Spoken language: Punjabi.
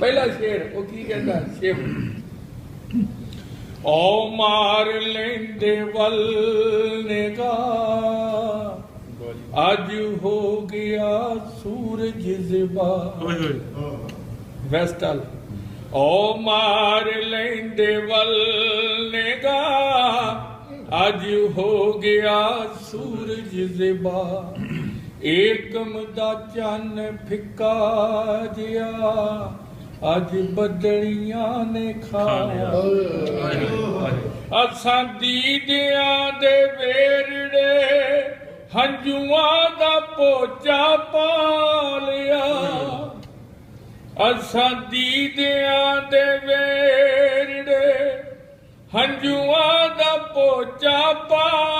पहला शेर वो की कहता शेर। ओ मार लेंदे वल ने का आज हो गया सूरज जिबा वेस्टल ओ मार लेंदे वल ने का ਅੱਜ ਹੋ ਗਿਆ ਸੂਰਜ ਜ਼ਿਬਾ। ਏਕਮ ਦਾ ਚੰਨ ਫਿੱਕਾ ਜਿਆ। ਅੱਜ ਬਦਲੀਆਂ ਨੇ ਖਾਇਆ ਅਸਾਂ ਦੀਦਿਆਂ ਦੇ ਵੇਰੜੇ ਹੰਝੂਆਂ ਦਾ ਪੋਚਾ ਪਾ ਲਿਆ। ਅਸਾਂ ਦੀਦਿਆਂ ਦੇ ਵੇਰੜੇ ਹੰਝੂਆਂ ਦਾ Oh, Japan.